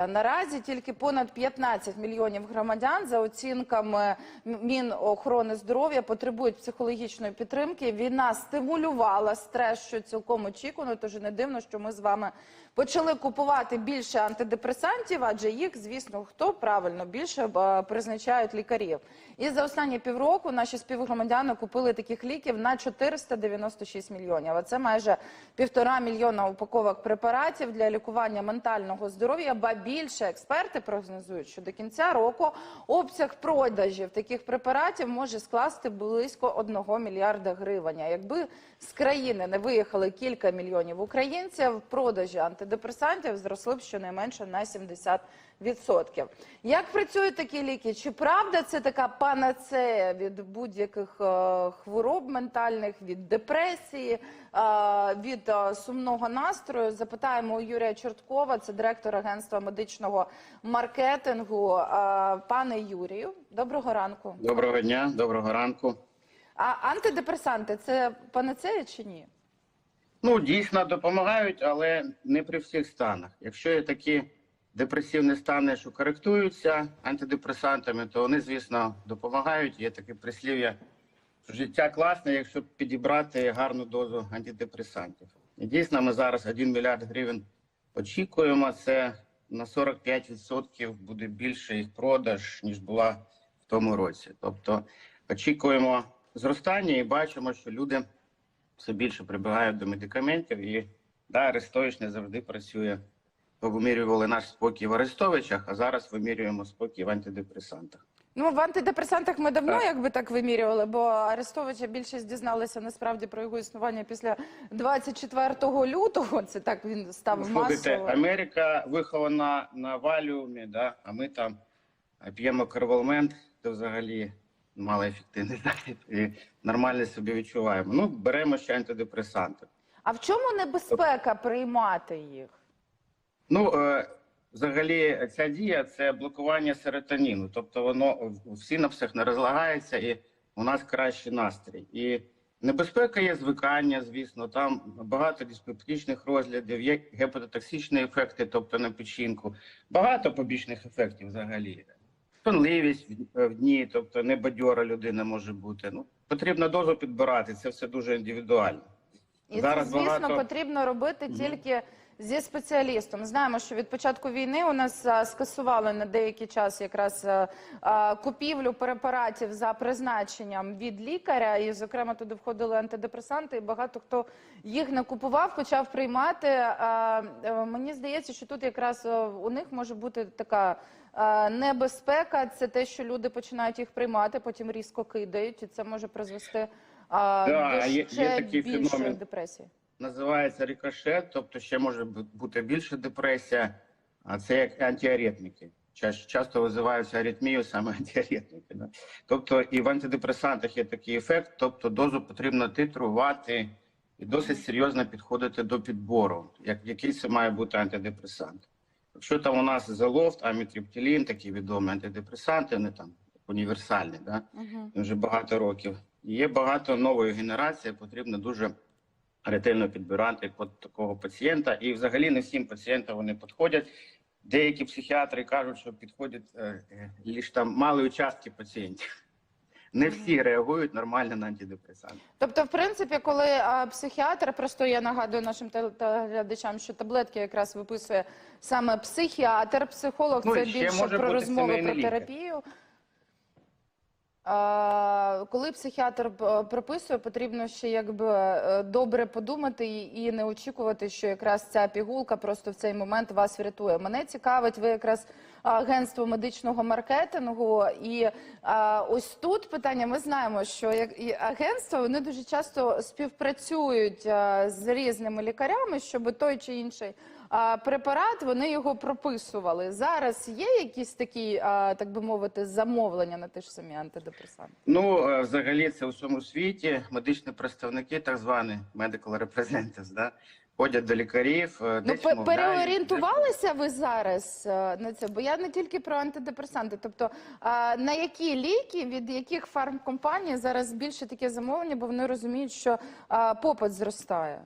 Наразі тільки понад 15 мільйонів громадян за оцінками Мінохорони здоров'я потребують психологічної підтримки. Війна стимулювала стрес, що цілком очікувано. Тож не дивно, що ми з вами почали купувати більше антидепресантів, адже їх, звісно, хто правильно більше е, призначають лікарів. І за останні півроку наші співгромадяни купили таких ліків на 496 мільйонів. А це майже півтора мільйона упаковок препаратів для лікування ментального здоров'я. Більше експерти прогнозують, що до кінця року обсяг продажів таких препаратів може скласти близько 1 мільярда гривень. Якби з країни не виїхали кілька мільйонів українців, продажі антидепресантів зросли б щонайменше на 70%. Як працюють такі ліки? Чи правда це така панацея від будь-яких е, хвороб ментальних, від депресії, е, від е, сумного настрою? Запитаємо у Юрія Чорткова, це директор агентства медичного маркетингу. Е, Пане Юрію, доброго ранку. Доброго дня, доброго ранку. А антидепресанти це панацея чи ні? Ну, дійсно допомагають, але не при всіх станах. Якщо є такі депресивні стани, що коректуються антидепресантами, то вони, звісно, допомагають. Є таке прислів'я, що життя класне, якщо підібрати гарну дозу антидепресантів. І дійсно, ми зараз 1 мільярд гривень очікуємо. Це на 45% буде більше їх продаж, ніж була в тому році. Тобто очікуємо зростання і бачимо, що люди все більше прибігають до медикаментів. І да, Арестович не завжди працює. Вимірювали наш спокій в Арестовичах, а зараз вимірюємо спокій в антидепресантах. Ну, в антидепресантах ми давно якби так вимірювали, бо Арестовича більшість дізналися насправді про його існування після 24 лютого. Це так він став Слухайте, масово. Америка вихована на валіумі, да, а ми там п'ємо карвалмент, то взагалі малоефективний захід і нормально собі відчуваємо. Ну, беремо ще антидепресанти. А в чому небезпека приймати їх? Ну, е, взагалі, ця дія це блокування серотоніну. Тобто воно в- синапсах не розлагається і у нас кращий настрій. І небезпека є звикання, звісно, там багато диспептичних розглядів, є гепатотоксичні ефекти, тобто на печінку, багато побічних ефектів взагалі. Сонливість в- дні, тобто не бадьора людина може бути. Ну, потрібно дозу підбирати, це все дуже індивідуально. І Зараз це, звісно, багато- потрібно робити тільки зі спеціалістом. Знаємо, що від початку війни у нас а, скасували на деякий час якраз а, а, купівлю препаратів за призначенням від лікаря, і, зокрема, туди входили антидепресанти, і багато хто їх не купував, почав приймати. А, мені здається, що тут якраз у них може бути така. Небезпека це те, що люди починають їх приймати, потім різко кидають, і це може призвести а, Да, до є- є такий більшої феномен. депресії. Називається рикошет, тобто ще може бути більше депресія, а це як антиаритміки. Часто визиваються аритмію саме антиаритміки. Да? Тобто і в антидепресантах є такий ефект, тобто дозу потрібно титрувати і досить серйозно підходити до підбору, як який це має бути антидепресант. Якщо там у нас залофт, амітриптилін, такі відомі антидепресанти, вони там універсальні, да? Угу. вже багато років. Є багато нової генерації, потрібно дуже ретельно підбирати під такого пацієнта. І взагалі не всім пацієнтам вони підходять. Деякі психіатри кажуть, що підходять е, е, лише там мали участки пацієнтів. Не всі реагують нормально на антидепресанти. Тобто, в принципі, коли а, психіатр, просто я нагадую нашим теле- телеглядачам, що таблетки якраз виписує саме психіатр, психолог Ну, це більше про бути розмови про терапію. Коли психіатр е, прописує, потрібно ще якби е, добре подумати і, і не очікувати, що якраз ця пігулка просто в цей момент вас врятує. Мене цікавить, ви якраз агентство медичного маркетингу, і а, ось тут питання. Ми знаємо, що як і агентства вони дуже часто співпрацюють а, з різними лікарями, щоб той чи інший препарат вони його прописували. Зараз є якісь такі, так би мовити, замовлення на ті ж самі антидепресанти? Ну, е, взагалі, це у всьому світі медичні представники, так звані medical representatives, да, ходять до лікарів. е, Ну, пе- переорієнтувалися ви зараз е, на це? Бо я не тільки про антидепресанти. Тобто, на які ліки, від яких фармкомпаній зараз більше таке замовлення, бо вони розуміють, що попит зростає.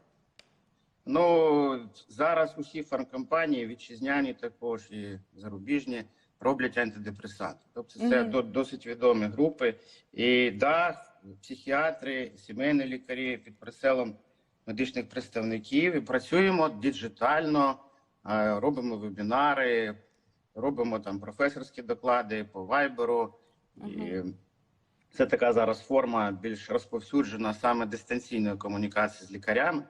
Ну зараз усі фармкомпанії, вітчизняні також і зарубіжні, роблять антидепресанти. Тобто це Мгм. до- досить відомі групи. І да, психіатри, сімейні лікарі під прицелом медичних представників і працюємо діджитально, е, робимо вебінари, робимо там професорські доклади по вайберу. І це така зараз форма більш розповсюджена саме дистанційної комунікації з лікарями.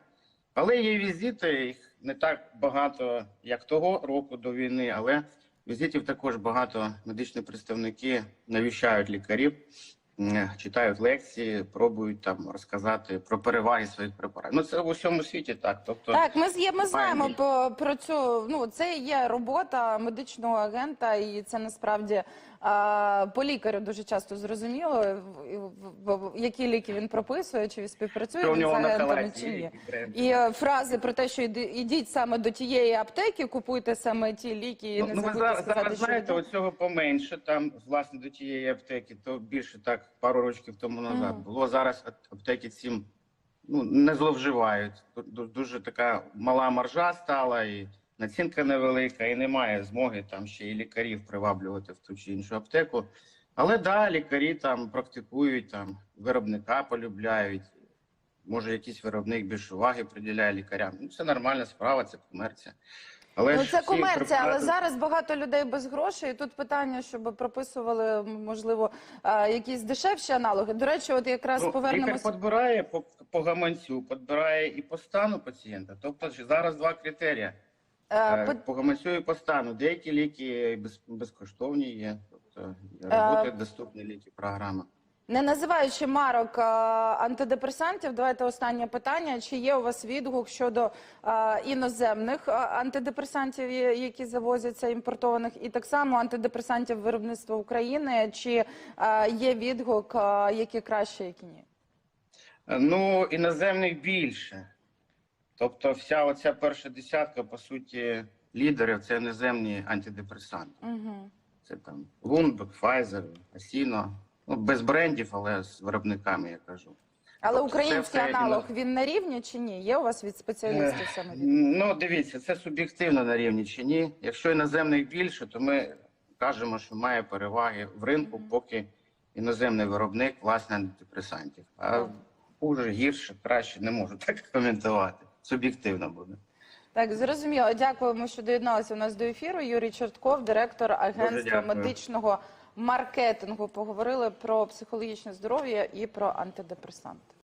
Але є візити, їх не так багато, як того року до війни, але візитів також багато. Медичні представники навіщають лікарів, читають лекції, пробують там розказати про переваги своїх препаратів. Ну це в усьому світі так. Тобто, Так, ми, з- ми знаємо про, про цю. Ну це є робота медичного агента, і це насправді а, по лікарю дуже часто зрозуміло, які ліки він прописує, чи він співпрацює він з агентами, чи ні. І е, фрази про те, що ідіть саме до тієї аптеки, купуйте саме ті ліки, і Ну, не ну, ви забудьте зараз, сказати, зараз що знаєте, оцього поменше. Там, власне, до тієї аптеки, то більше так пару років тому назад Мгм. було. Зараз ап- аптеки цим ну, не зловживають. Ду- ду- Дуже така мала маржа стала, і націнка невелика, і немає змоги там ще і лікарів приваблювати в ту чи іншу аптеку. Але да, лікарі там практикують, там виробника полюбляють. Може, якийсь виробник більше уваги приділяє лікарям. Ну, це нормальна справа, це комерція. Але Ну, це комерція, але зараз багато людей без грошей. І тут питання, щоб прописували можливо якісь дешевші аналоги. До речі, от якраз Ну, Лікар повернемося. підбирає по, по гаманцю, підбирає і по стану пацієнта. Тобто зараз два критерії: Е, Е, по гаманцю і по стану. Деякі ліки без, безкоштовні є, тобто роботи доступні ліки, програма. Не називаючи марок е, антидепресантів, давайте останнє питання. Чи є у вас відгук щодо е, іноземних е, антидепресантів, які завозяться імпортованих, і так само антидепресантів виробництва України? Чи є відгук, які краще, які ні? Ну, іноземних більше. Тобто, вся оця перша десятка, по суті, лідерів це іноземні антидепресанти. Угу. Це там Lundbeck, Pfizer, Asino. Ну, без брендів, але з виробниками, я кажу. Але Тобто український аналог він на рівні чи ні? Є у вас від спеціалістів саме? Ну, дивіться, це суб'єктивно на рівні чи ні. Якщо іноземних більше, то ми кажемо, що має переваги в ринку, поки іноземний виробник власне антидепресантів. А хуже, гірше, краще не можу так коментувати. Суб'єктивно буде. Так, зрозуміло. Дякуємо, що доєдналися у нас до ефіру. Юрій Чортков, директор агентства медичного маркетингу. Поговорили про психологічне здоров'я і про антидепресанти.